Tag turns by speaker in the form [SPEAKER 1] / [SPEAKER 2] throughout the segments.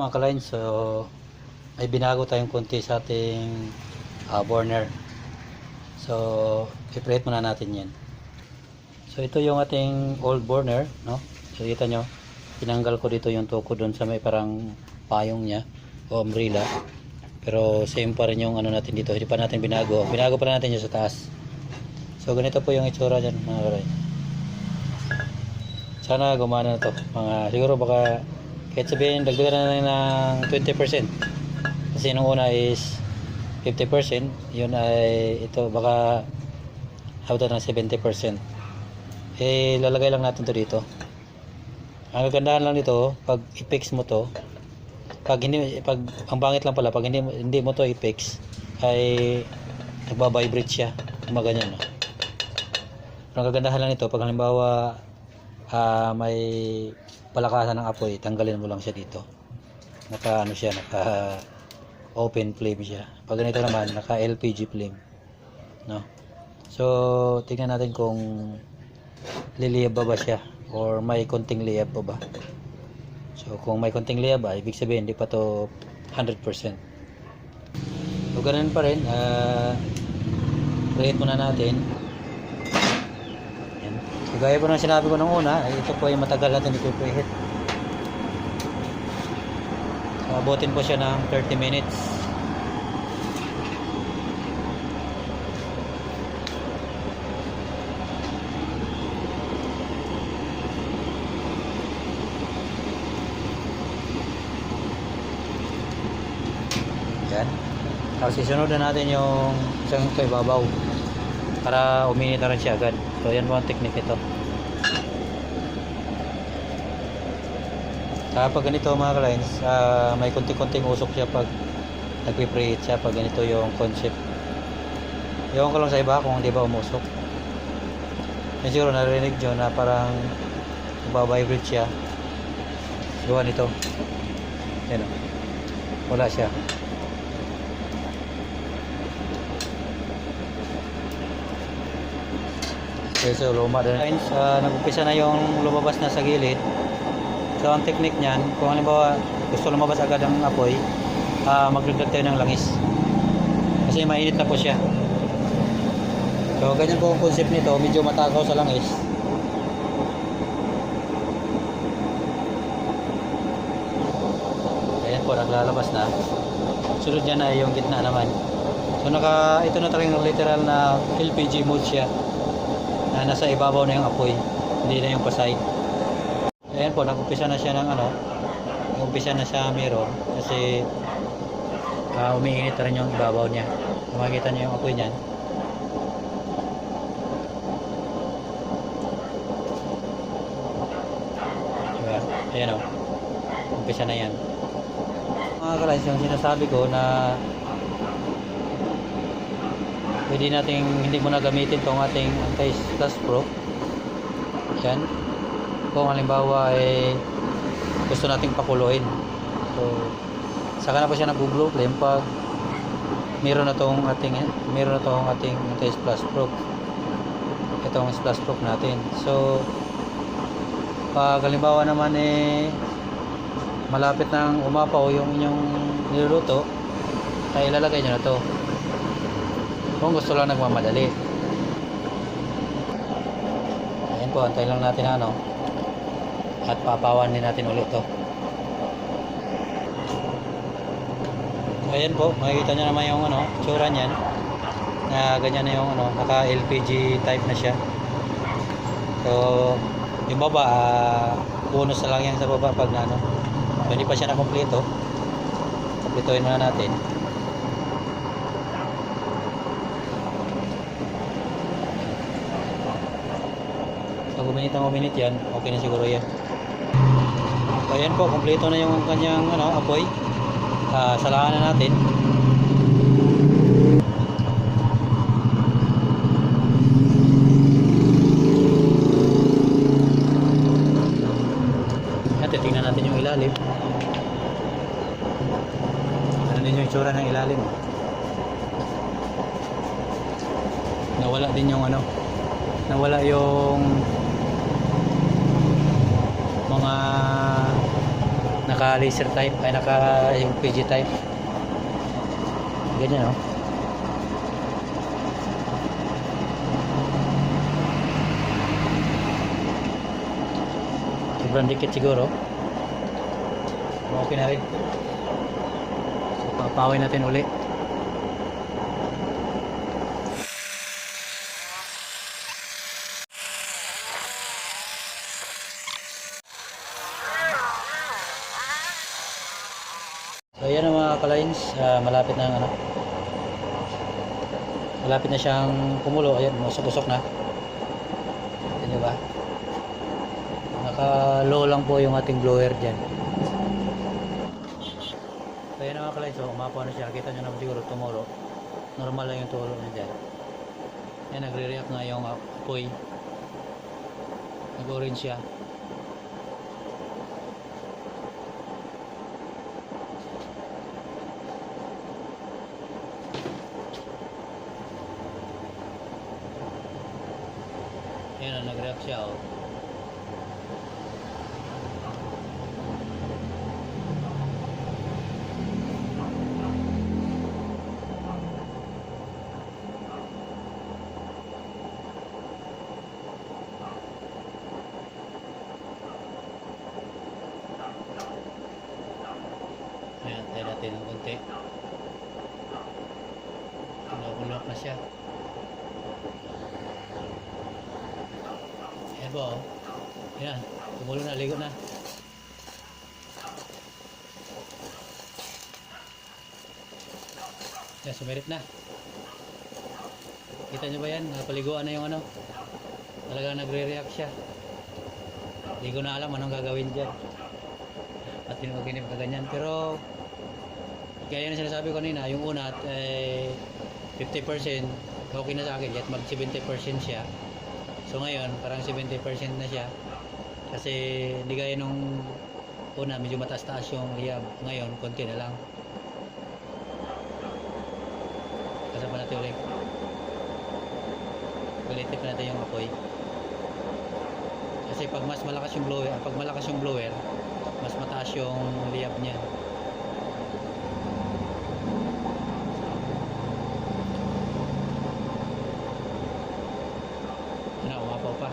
[SPEAKER 1] mga ka-line, so may binago tayong konti sa ating ah, burner. So, i-preheat muna natin yan. So, ito yung ating old burner, no? So, kita nyo, tinanggal ko dito yung tuko doon sa may parang payong niya o umbrella. Pero same pa rin yung ano natin dito, hindi pa natin binago. Binago pa natin yung sa taas. So, ganito po yung itsura dyan, mga ka-line. Sana gumana na to. Mga, siguro baka kahit sabihin dagdagan na lang ng 20%. Kasi nung una is 50%, yun ay ito baka abot ng 70%. Eh lalagay lang natin to dito. Ang kagandahan lang dito, pag i-fix mo to, pag hindi pag ang bangit lang pala pag hindi hindi mo to i-fix ay nagba-vibrate siya. Gumaganyan no. Ang kagandahan lang nito pag halimbawa ah, may palakasan ng apoy, tanggalin mo lang siya dito. Naka ano siya, naka open flame siya. Pag ganito naman, naka LPG flame. No? So, tingnan natin kung liliyab ba ba siya or may konting liyab pa ba. So, kung may konting liyab ba, ibig sabihin hindi pa to 100%. So, ganun pa rin, ah, uh, muna natin. Gaya po ng sinabi ko nung una, ay ito po ay matagal natin ipipreheat. So, po siya ng 30 minutes. Yan. Tapos isunod na natin yung isang ito ibabaw para uminit na rin siya agad. So yan po ang technique ito. Kapag ganito mga ka-lines, ah, may konti-konting usok siya pag nagpipreheat siya pag ganito yung concept. Ewan ko lang sa iba kung hindi ba umusok. Yan siguro narinig nyo na parang nagbabibrate siya. Gawa nito. Yan o. Wala siya. Okay, so luma din. Lines, uh, nag-umpisa na yung lumabas na sa gilid. So ang technique niyan, kung halimbawa gusto lumabas agad ang apoy, uh, magdagdag tayo ng langis. Kasi mainit na po siya. So ganyan po ang concept nito, medyo matagaw sa langis. Ayan po, naglalabas na. Sunod niya na yung gitna naman. So naka, ito na talagang literal na LPG mode siya na nasa ibabaw na yung apoy. Hindi na yung pasay. Ayan po nag-umpisa na siya ng ano nag-umpisa na siya meron kasi uh, umiinit rin yung ibabaw niya. Makikita niyo yung apoy niyan. Diba? ayan o. Umpisa na yan. Mga kalayas yung sinasabi ko na pwede nating hindi mo na gamitin tong ating anti-splash proof yan. Kung halimbawa eh gusto nating pakuluin so saka na po siya nag-blow flame pag meron na tong ating meron na tong ating anti-splash proof itong splash proof natin. So pag halimbawa naman eh malapit nang umapaw yung inyong niluluto ay ilalagay nyo na to kung gusto lang nagmamadali. Ayan po antay lang natin ano at papawan din natin ulit to. Ayan po makikita nyo naman yung ano tsura nyan na ganyan na yung ano naka LPG type na siya. So yung baba uh, bonus na lang yan sa baba pag na ano hindi pa siya na kompleto kompletuhin muna natin uminit ang uminit yan, okay na siguro yan. So ayan po, kompleto na yung kanyang ano, apoy. Uh, salangan na natin. Yan, titingnan natin yung ilalim. Ano din yung itsura ng ilalim. Nawala din yung ano, nawala yung mga naka laser type ay naka yung PG type. Ganyan oh. Sobrang dikit siguro. Okay na rin. So papawin natin uli ayan ang mga kalines, Ah, malapit na ano. Malapit na siyang kumulo, ayan, musok-usok na. Nyo ba? Naka-low lang po yung ating blower dyan. So ayan ang mga kalines, so umapaw na siya. Kita nyo naman siguro tumulo. Normal lang yung tulo niya dyan. Ayan, nagre-react na yung apoy. Nag-orange siya. Ayan, nag-react siya oh. Ayan, tayo natin ng konti. Kulok-kulok na siya. Ayan po, oh. Tumulo na, ligo na. Ayan, sumirit na. Kita nyo ba yan? Napaliguan na yung ano. Talagang nagre-react siya. Hindi ko na alam anong gagawin dyan. At tinuginip ka ganyan. Pero, kaya na sinasabi ko kanina, yung una, eh, 50% okay na sa akin. Yet mag 70% siya. So ngayon, parang 70% na siya. Kasi hindi gaya nung una, medyo mataas-taas yung liyab. Ngayon, konti na lang. Kasama natin ulit. Ulitin pa natin yung apoy. Kasi pag mas malakas yung blower, pag malakas yung blower, mas mataas yung liyab niya. Ano, umapaw pa.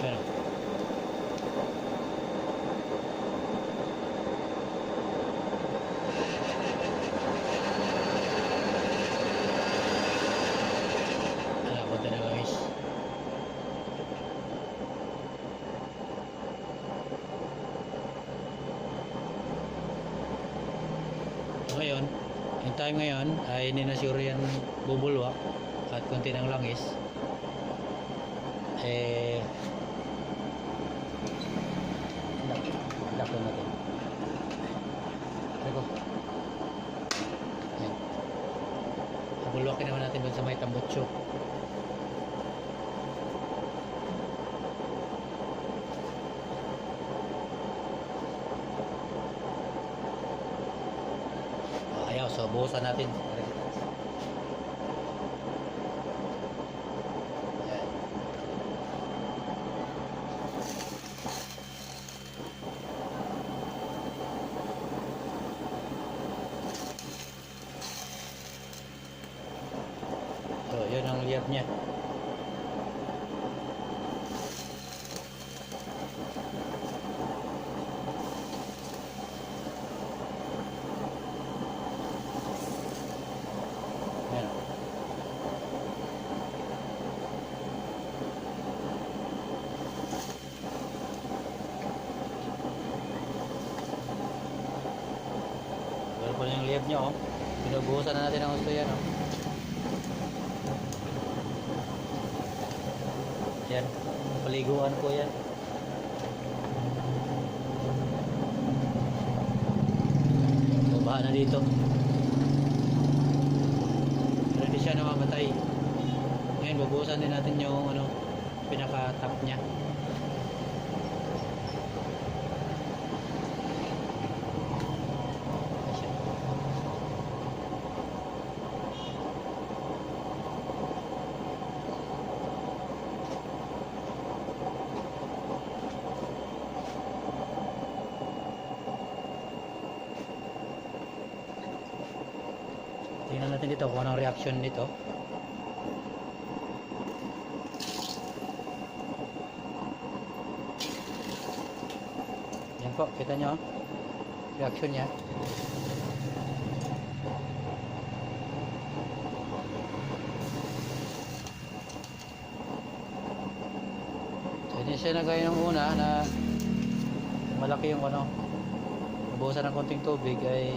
[SPEAKER 1] Ano? Ano, punta na guys. So ngayon, time ngayon ay hindi na sure yan bubulwak at konti ng langis. Eh, Dako natin. Yan. Bubulwakin naman natin doon sa may tambutso. Oh, ayaw, so buhusan natin. Yan. So, yun ang liyab niya. Ayan. Po yung liyab niya, oh. Binubuhusan na natin ang gusto yan, oh. Yan. Paliguan po yan. So, baha na dito. Hindi siya namamatay. Ngayon, bubuhusan din natin yung ano, pinaka-top niya. Natin dito kung anong reaction nito. Yan po, kita nyo. Reaction niya. Hindi siya nagaya ng una na malaki yung ano, nabuhusan ng konting tubig ay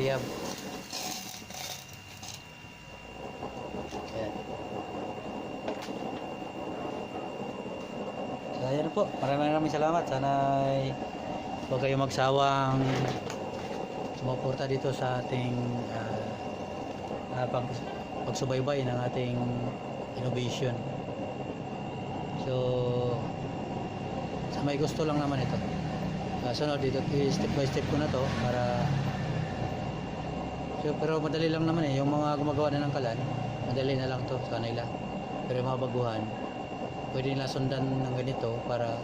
[SPEAKER 1] liyab. So, ayan po. Maraming maraming salamat. Sana ay huwag kayong magsawang sumuporta dito sa ating ah, ah, pag, pagsubaybay ng ating innovation. So, sa may gusto lang naman ito. Uh, sunod dito, step by step ko na to para so, pero madali lang naman eh. Yung mga gumagawa na ng kalan, madali na lang to sa kanila. Pero yung mga baguhan, pwede nila sundan ng ganito para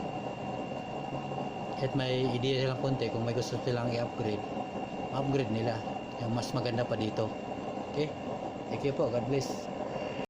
[SPEAKER 1] kahit may idea silang konti kung may gusto silang i-upgrade, ma-upgrade nila. Yung mas maganda pa dito. Okay? Thank you po. God bless.